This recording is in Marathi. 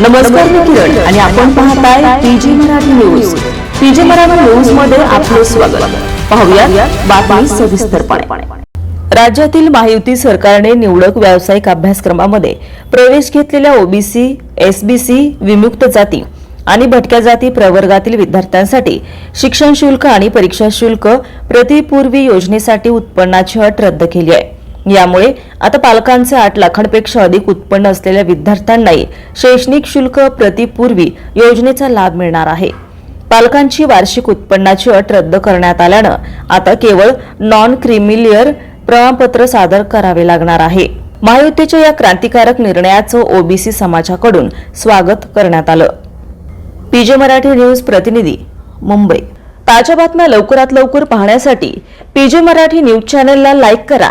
नमस्कार मी किरण आणि आपण पाहताय PG Marathi news. PG Marathi न्यूजमध्ये आपले स्वागत. पाहूया बातमी सविस्तरपणे. राज्यातील महायुती सरकारने निवडक व्यावसायिक अभ्यासक्रमामध्ये प्रवेश घेतलेल्या ओबीसी एसबीसी विमुक्त जाती आणि भटक्या जाती प्रवर्गातील विद्यार्थ्यांसाठी शिक्षण शुल्क आणि परीक्षा शुल्क प्रतिपूर्वी योजनेसाठी उत्पन्नाची अट रद्द केली आहे. यामुळे आता पालकांचे आठ लाखांपेक्षा अधिक उत्पन्न असलेल्या विद्यार्थ्यांनाही शैक्षणिक शुल्क प्रतिपूर्वी योजनेचा लाभ मिळणार आहे. पालकांची वार्षिक उत्पन्नाची अट रद्द करण्यात आल्यानं आता केवळ नॉन क्रिमिलियर प्रमाणपत्र सादर करावे लागणार आहे. महायुतीच्या या क्रांतिकारक निर्णयाचं ओबीसी समाजाकडून स्वागत करण्यात आलं. पीजे मराठी न्यूज प्रतिनिधी मुंबई. ताज्या बातम्या लवकरात लवकर पाहण्यासाठी पीजे मराठी न्यूज चॅनलला लाईक करा.